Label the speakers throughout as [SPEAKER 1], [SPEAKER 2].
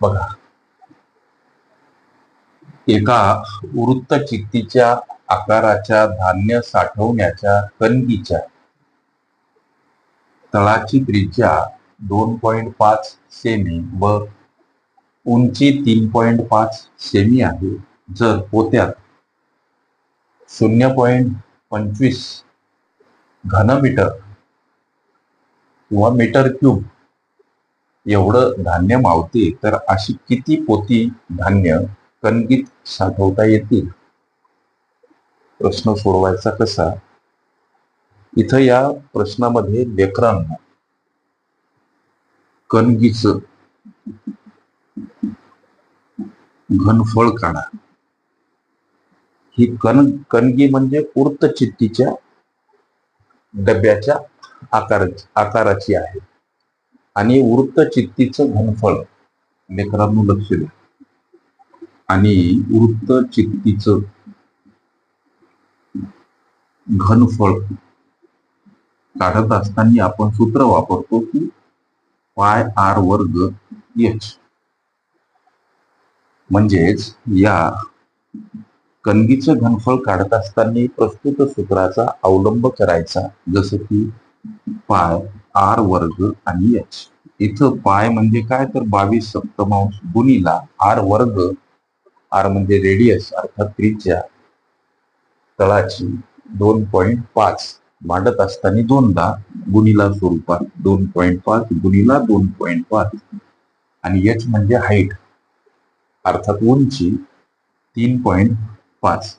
[SPEAKER 1] बघा. एका वृत्त चित्तीच्या आकाराच्या धान्य साठवण्याच्या कणगीच्या तळाची त्रिज्या दोन पॉइंट पाच सेमी व उंची तीन पॉइंट पाच सेमी आहे. जर पोत्यात शून्य पॉइंट पंचवीस घनमीटर किंवा मीटर क्यूब एवढं धान्य मावते तर अशी किती पोती धान्य कणगीत साठवता येतील? प्रश्न सोडवायचा कसा? इथं या प्रश्नामध्ये लेकरांना कणगीच घनफळ काढा. ही कण कणगी म्हणजे चित्तीच्या डब्याच्या आकार आकाराची आहे. आणि चित्तीचं घनफळ. लेकरांनो लक्ष द्या. आणि चित्तीचं घनफळ काढत असताना आपण सूत्र वापरतो की पाय आर वर्ग एच. म्हणजेच या कणगीचं घनफळ काढत असताना प्रस्तुत सूत्राचा अवलंब करायचा. जसं की पाय आर वर्ग आणि एच. इथं पाय म्हणजे काय? तर बावीस सप्तमांश गुणीला आर वर्ग आर म्हणजे रेडियस अर्थात त्रिज्या तळाची दोन पॉइंट पाच. मांडत असताना दोनदा गुणीला स्वरूपात दोन पॉइंट पाच गुणीला दोन पॉइंट पाच. आणि एच म्हणजे हाईट अर्थात उंची तीन पॉइंट पाच.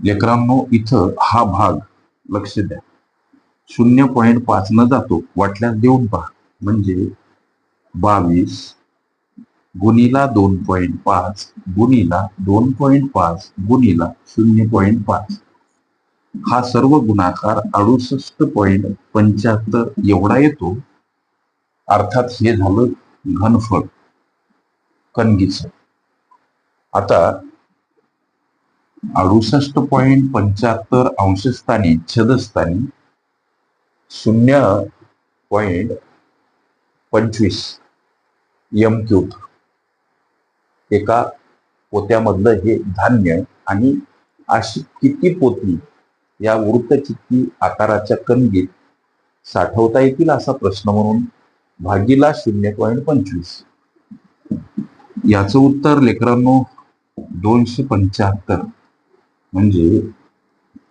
[SPEAKER 1] लेकरांनो इथं हा भाग लक्ष द्या. शून्य पॉईंट पाच न जातो वाटल्यास देऊन पहा. म्हणजे बावीस गुणीला दोन पॉईंट पाच गुणीला दोन पॉईंट पाच गुणीला शून्य पॉईंट पाच. हा सर्व गुणाकार अडुसष्ट पॉईंट पंच्याहत्तर एवढा येतो. अर्थात हे झालं घनफळ कणगीच आता अडुसष्ट पॉईंट पंच्याहत्तर अंशस्थानी छदस्थानी शून्य पॉईंट पंचवीस यम क्यूब एका पोत्यामधलं हे धान्य आणि अशी किती पोती या वृत्तचित्ती आकाराच्या कणगीत साठवता येतील असा प्रश्न म्हणून भागीला शून्य पॉईंट पंचवीस. याचं उत्तर लेकरांनो दोनशे पंच्याहत्तर. म्हणजे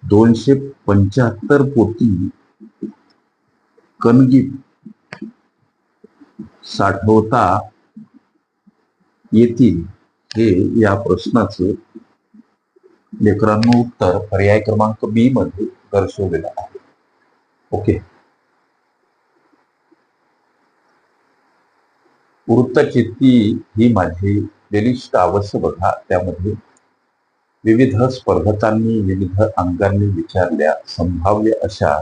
[SPEAKER 1] दोनशे पंच्याहत्तर पोती कणगीत साठवता येतील हे या प्रश्नाचं लेकरांनो उत्तर पर्याय क्रमांक बी मध्ये दर्शवलेला आहे. ओके वृत्तचित्ती ही माझी प्लेलिस्ट अवश्य बघा. त्यामध्ये विविध स्पर्धकांनी विविध अंगांनी विचारल्या. संभाव्य अशा